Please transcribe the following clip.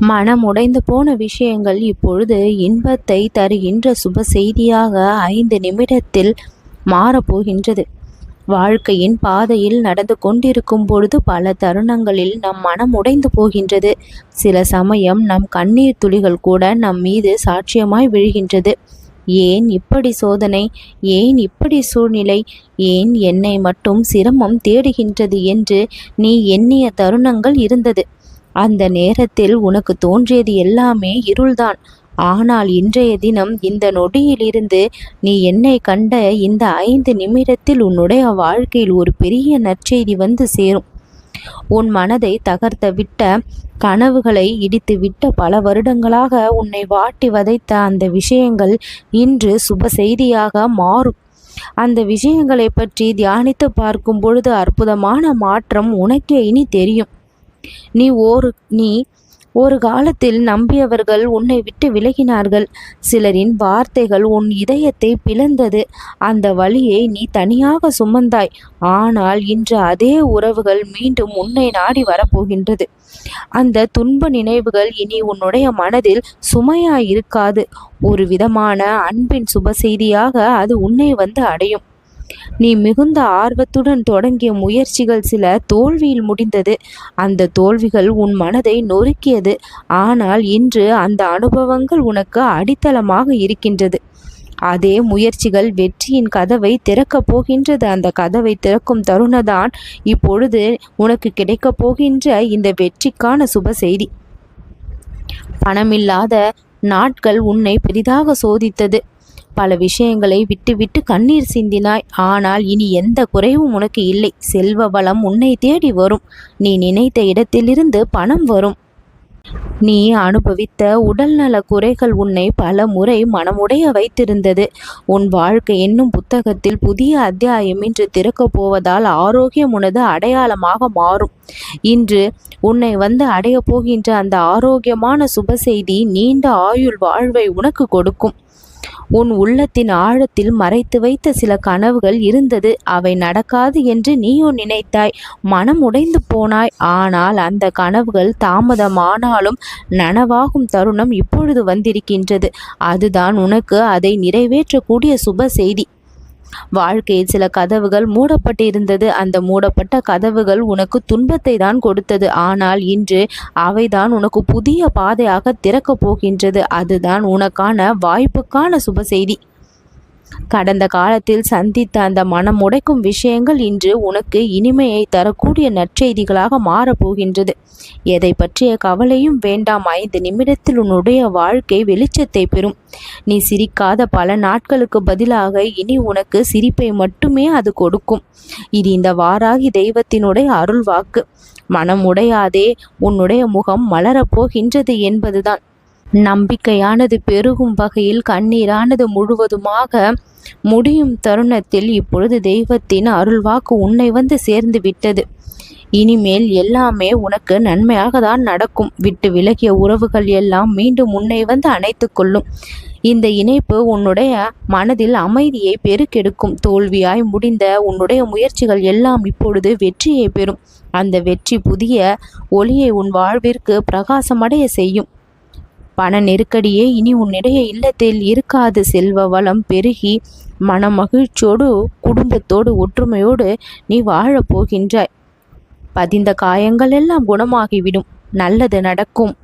மனம் உடைந்து போன விஷயங்கள் இப்பொழுது இன்பத்தை தருகின்ற சுப செய்தியாக ஐந்து நிமிடத்தில் மாறப்போகின்றது. வாழ்க்கையின் பாதையில் நடந்து கொண்டிருக்கும் பொழுது பல தருணங்களில் நம் மனம் உடைந்து போகின்றது. சில சமயம் நம் கண்ணீர் துளிகள் கூட நம் மீது சாட்சியமாய் விழுகின்றது. ஏன் இப்படி சோதனை? ஏன் இப்படி சூழ்நிலை? ஏன் என்னை மட்டும் சிரமம் தேடுகின்றது என்று நீ எண்ணிய தருணங்கள் இருந்தது. அந்த நேரத்தில் உனக்கு தோன்றியது எல்லாமே இருள்தான். ஆனால் இன்றைய தினம் இந்த நொடியிலிருந்து நீ என்னை கண்ட இந்த ஐந்து நிமிடத்தில் உன்னுடைய வாழ்க்கையில் ஒரு பெரிய நற்செய்தி வந்து சேரும். உன் மனதை தகர்த்த விட்ட கனவுகளை இடித்து விட்ட பல வருடங்களாக உன்னை வாட்டி வதைத்த அந்த விஷயங்கள் இன்று சுப செய்தியாக மாறும். அந்த விஷயங்களை பற்றி தியானித்து பார்க்கும் பொழுது அற்புதமான மாற்றம் உனக்கே இனி தெரியும். நீ ஒரு நீ ஒரு காலத்தில் நம்பியவர்கள் உன்னை விட்டு விலகினார்கள். சிலரின் வார்த்தைகள் உன் இதயத்தை பிளந்தது. அந்த வழியை நீ தனியாக சுமந்தாய். ஆனால் இன்று அதே உறவுகள் மீண்டும் உன்னை நாடி வரப்போகின்றது. அந்த துன்ப நினைவுகள் இனி உன்னுடைய மனதில் சுமையாயிருக்காது ஒரு விதமான அன்பின் சுப செய்தியாக அது உன்னை வந்து அடையும். நீ மிகுந்த ஆர்வத்துடன் தொடங்கிய முயற்சிகள் சில தோல்வியில் முடிந்தது. அந்த தோல்விகள் உன் மனதை நொறுக்கியது. ஆனால் இன்று அந்த அனுபவங்கள் உனக்கு அடித்தளமாக இருக்கின்றது. அதே முயற்சிகள் வெற்றியின் கதவை திறக்கப் போகின்றது. அந்த கதவை திறக்கும் தருணதான் இப்பொழுது உனக்கு கிடைக்கப் போகின்ற இந்த வெற்றிக்கான சுப செய்தி. பணமில்லாத நாட்கள் உன்னை பெரிதாக சோதித்தது. பல விஷயங்களை விட்டுவிட்டு கண்ணீர் சிந்தினாய். ஆனால் இனி எந்த குறைவும் உனக்கு இல்லை. செல்வ வளம் உன்னை தேடி வரும். நீ நினைத்த இடத்திலிருந்து பணம் வரும். நீ அனுபவித்த உடல்நல குறைகள் உன்னை பல முறை மனமுடைய வைத்திருந்தது. உன் வாழ்க்கை என்னும் புத்தகத்தில் புதிய அத்தியாயம் இன்று திறக்கப் போவதால் ஆரோக்கியம் உனது அடையாளமாக மாறும். இன்று உன்னை வந்து அடையப் போகின்ற அந்த ஆரோக்கியமான சுப செய்தி நீண்ட ஆயுள் வாழ்வை உனக்கு கொடுக்கும். உன் உள்ளத்தின் ஆழத்தில் மறைத்து வைத்த சில கனவுகள் இருந்தது. அவை நடக்காது என்று நீயும் நினைத்தாய். மனம் உடைந்து போனாய். ஆனால் அந்த கனவுகள் தாமதமானாலும் நனவாகும் தருணம் இப்பொழுது வந்திருக்கின்றது. அதுதான் உனக்கு அதை நிறைவேற்றக்கூடிய சுப செய்தி. வாழ்க்கையில் சில கதவுகள் மூடப்பட்டிருந்தது. அந்த மூடப்பட்ட கதவுகள் உனக்கு துன்பத்தை தான் கொடுத்தது. ஆனால் இன்று அவைதான் உனக்கு புதிய பாதையாக திறக்கப் போகின்றது. அதுதான் உனக்கான வாய்ப்புக்கான சுப செய்தி. கடந்த காலத்தில் சந்தித்த அந்த மனம் உடைக்கும் விஷயங்கள் இன்று உனக்கு இனிமையை தரக்கூடிய நற்செய்திகளாக மாறப்போகின்றது. எதை பற்றிய கவலையும் வேண்டாம். ஐந்து நிமிடத்தில் உன்னுடைய வாழ்க்கை வெளிச்சத்தை பெறும். நீ சிரிக்காத பல நாட்களுக்கு பதிலாக இனி உனக்கு சிரிப்பை மட்டுமே அது கொடுக்கும். இது இந்த வாராகி தெய்வத்தினுடைய அருள் வாக்கு மனம் உடையாதே உன்னுடைய முகம் மலரப்போகின்றது என்பதுதான். நம்பிக்கையானது பெருகும் வகையில் கண்ணீரானது முழுவதுமாக முடியும் தருணத்தில் இப்பொழுது தெய்வத்தின் அருள்வாக்கு உன்னை வந்து சேர்ந்து விட்டது. இனிமேல் எல்லாமே உனக்கு நன்மையாக தான் நடக்கும். விட்டு விலகிய உறவுகள் எல்லாம் மீண்டும் உன்னை வந்து அணைத்து கொள்ளும். இந்த இணைப்பு உன்னுடைய மனதில் அமைதியை பெருக்கெடுக்கும். தோல்வியாய் முடிந்த உன்னுடைய முயற்சிகள் எல்லாம் இப்பொழுது வெற்றியை பெறும். அந்த வெற்றி புதிய ஒளியை உன் வாழ்விற்கு பிரகாசமடைய செய்யும். பண நெருக்கடியே இனி உன்னிடையே இல்லத்தில் இருக்காது செல்வ வளம் பெருகி மன மகிழ்ச்சியோடு குடும்பத்தோடு ஒற்றுமையோடு நீ வாழப் போகின்றாய். பதிந்த காயங்கள் எல்லாம் குணமாகிவிடும். நல்லது நடக்கும்.